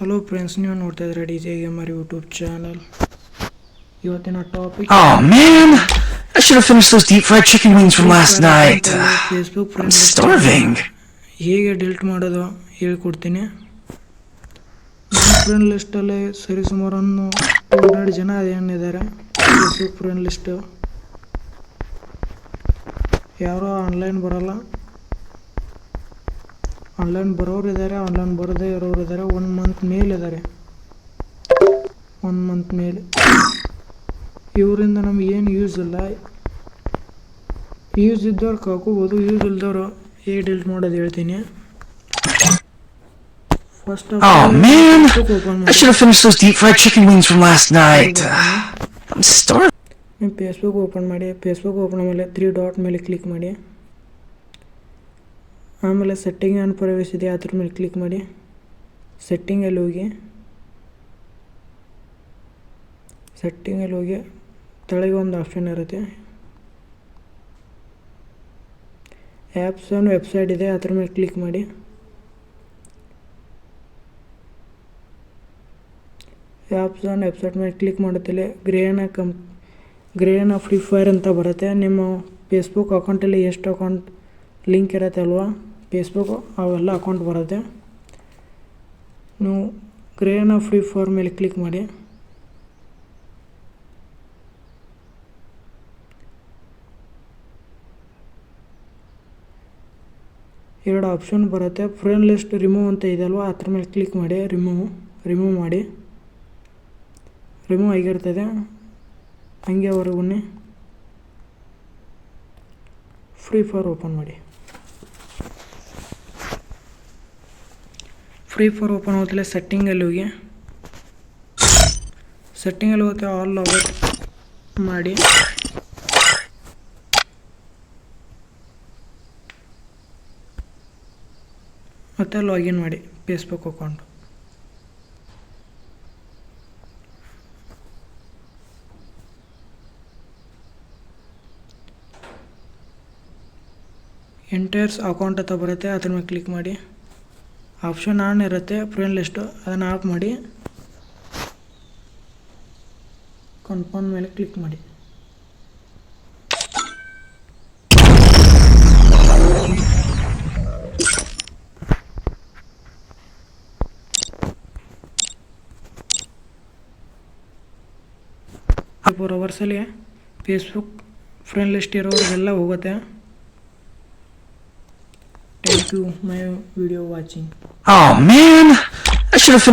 Hello friends ನೀವು ನೋಡ್ತಾ ಇದ್ರೆ D J gamer YouTube channel ಇವತ್ತಿನ topic Oh man, I should have finished those deep fried chicken wings from last night. Facebook I'm starving. ಹೇಗೆ delete ಮಾಡೋದು ಹೇಳ್ಕೊಡ್ತೀನಿ. ನನ್ನ friend ಲಿಸ್ಟಲ್ಲಿ ಸರಿಸುಮಾರು ಒಂದು ಟೂ ಹಂಡ್ರೆಡ್ ಜನ ಏನಿದ್ದಾರೆ. ಫೇಸ್ಬುಕ್ ಫ್ರೆಂಡ್ ಲಿಸ್ಟು ಯಾರೋ ಆನ್ಲೈನ್ ಬರೋಲ್ಲ. ಆನ್ಲೈನ್ ಬರೋರು ಇದ್ದಾರೆ ಆನ್ಲೈನ್ ಬರದೇ ಇರೋರು ಇದ್ದಾರೆ ಒನ್ ಮಂತ್ ಮೇಲೆ ಇದ್ದಾರೆ ಒನ್ ಮಂತ್ ಮೇಲೆ. ಇವರಿಂದ ನಮ್ಗೆ ಏನು ಯೂಸ್ ಇಲ್ಲ. ಯೂಸ್ ಇದ್ದವ್ರು ಕಾಕೋಬೋದು ಯೂಸ್ ಇಲ್ದವ್ರು ಹೇಗೆ ಡಿಲೀಟ್ ಮಾಡೋದು ಹೇಳ್ತೀನಿ. First Oh man, open I should have finished those deep fried chicken wings from last night. I'm starving. ನೀವು ಫೇಸ್ಬುಕ್ ಓಪನ್ ಮಾಡಿ ಫೇಸ್ಬುಕ್ ಓಪನ್ ಮೇಲೆ ತ್ರೀ ಡಾಟ್ ಮೇಲೆ ಕ್ಲಿಕ್ ಮಾಡಿ. ಆಮೇಲೆ ಸೆಟ್ಟಿಂಗ್ ಏನು ಪ್ರವೇಶಿದೆ ಅದ್ರ ಮೇಲೆ ಕ್ಲಿಕ್ ಮಾಡಿ. ಸೆಟ್ಟಿಂಗಲ್ಲಿ ಹೋಗಿ. ಸೆಟ್ಟಿಂಗಲ್ಲಿ ಹೋಗಿ. ತೆಳಗೆ ಒಂದು ಆಪ್ಷನ್ ಇರುತ್ತೆ. ಆ್ಯಪ್ಸ್ ಏನು ವೆಬ್ಸೈಟ್ ಇದೆ, ಅದ್ರ ಮೇಲೆ ಕ್ಲಿಕ್ ಮಾಡಿ. ಆ್ಯಪ್ಸ್ ಆನ್ ವೆಬ್ಸೈಟ್ ಮೇಲೆ ಕ್ಲಿಕ್ ಮಾಡುತ್ತಲೇ ಗ್ರೇನ ಕಂ ಗ್ರೇನ ಫ್ರೀ ಫೈರ್ ಅಂತ ಬರುತ್ತೆ. ನಿಮ್ಮ ಫೇಸ್ಬುಕ್ ಅಕೌಂಟಲ್ಲಿ ಎಷ್ಟು ಅಕೌಂಟ್ ಲಿಂಕ್ ಇರುತ್ತೆ ಅಲ್ವಾ ಫೇಸ್ಬುಕ್ ಅವೆಲ್ಲ ಅಕೌಂಟ್ ಬರುತ್ತೆ. ನೀವು ಗ್ರೇನ ಫ್ರೀ ಫಾರ್ ಮೇಲೆ ಕ್ಲಿಕ್ ಮಾಡಿ. ಎರಡು ಆಪ್ಷನ್ ಬರುತ್ತೆ. ಫ್ರೆಂಡ್ ಲಿಸ್ಟ್ ರಿಮೂವ್ ಅಂತ ಇದೆಯಲ್ವ ಅದ್ರ ಮೇಲೆ ಕ್ಲಿಕ್ ಮಾಡಿ. ರಿಮೂವ್ ರಿಮೂವ್ ಮಾಡಿ. ರಿಮೂವ್ ಆಗಿರ್ತದೆ. ಹಂಗೆ ಬನ್ನಿ. ಫ್ರೀ ಫೈರ್ ಓಪನ್ ಮಾಡಿ. ಫ್ರೀ ಫೈರ್ ಓಪನ್ ಹೋಗ್ತಿಲ್ಲ ಸೆಟ್ಟಿಂಗಲ್ಲಿ ಹೋಗಿ. ಸೆಟ್ಟಿಂಗಲ್ಲಿ ಹೋಗುತ್ತೆ ಆಲ್ ಲಾಗೌಟ್ ಮಾಡಿ. ಮತ್ತು ಲಾಗಿನ್ ಮಾಡಿ ಫೇಸ್ಬುಕ್ ಅಕೌಂಟ್ ಎಂಟೈರ್ಸ್ ಅಕೌಂಟ್ ಅಂತ ಬರುತ್ತೆ, ಅದ್ರ ಮೇಲೆ ಕ್ಲಿಕ್ ಮಾಡಿ. ಆಪ್ಷನ್ ಆನ್ ಇರುತ್ತೆ ಫ್ರೆಂಡ್ ಲಿಸ್ಟು ಅದನ್ನು ಆಫ್ ಮಾಡಿ. ಕನ್ಫರ್ಮ್ ಮೇಲೆ ಕ್ಲಿಕ್ ಮಾಡಿ. ಫೋರ್ ಅವರ್ಸಲ್ಲಿ ಫೇಸ್ಬುಕ್ ಫ್ರೆಂಡ್ ಲಿಸ್ಟ್ ಇರೋರಿಗೆಲ್ಲ ಹೋಗುತ್ತೆ. Thank you my video watching Oh man, I should have finished.